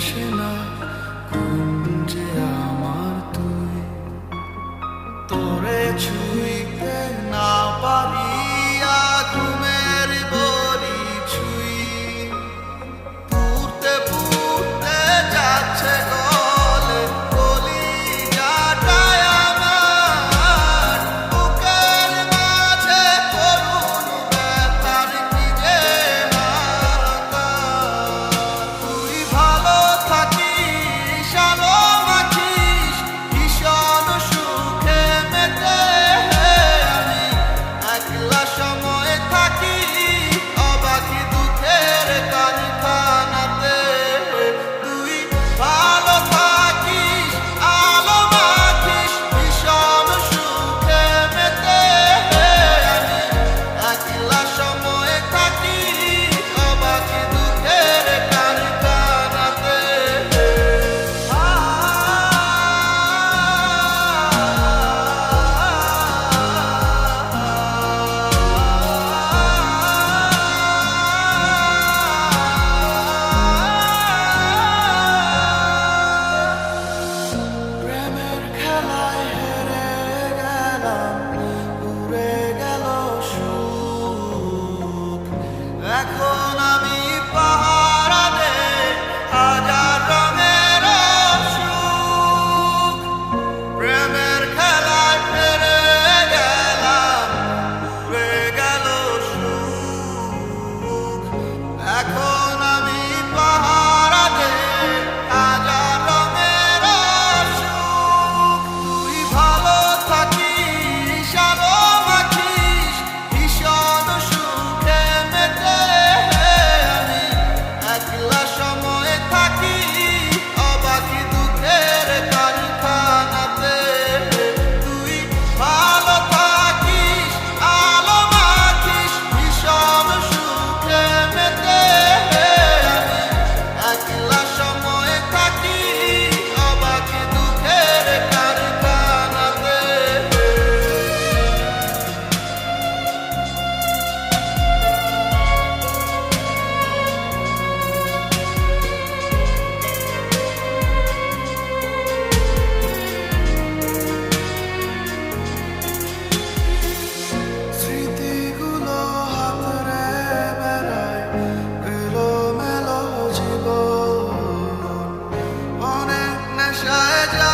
আসে না ঘুম যে আমার তুই? তোরে ছুঁইতে না পারি। 내